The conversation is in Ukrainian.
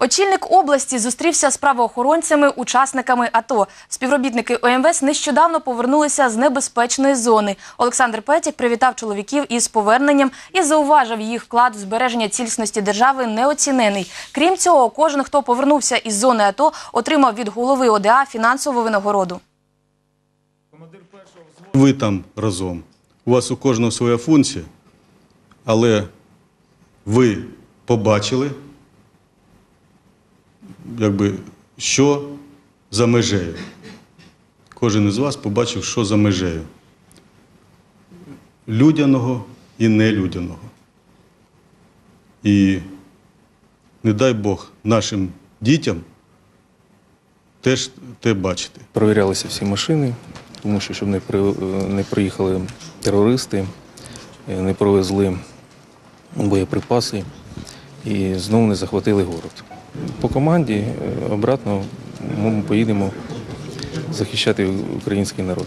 Очільник області зустрівся з правоохоронцями, учасниками АТО. Співробітники ОМВС нещодавно повернулися з небезпечної зони. Олександр Петік привітав чоловіків із поверненням і зауважив, їх вклад в збереження цілісності держави неоцінений. Крім цього, кожен, хто повернувся із зони АТО, отримав від голови ОДА фінансову винагороду. Ви там разом. У вас у кожного своя функція, але ви побачили, якби, що за межею. Кожен із вас побачив, що за межею. Людяного і нелюдяного. І не дай Бог нашим дітям теж те бачити. Провірялися всі машини, тому що щоб не, при, приїхали терористи, е, не провезли боєприпаси і знову не захватили город. По команді е, обратно ми поїдемо захищати український народ.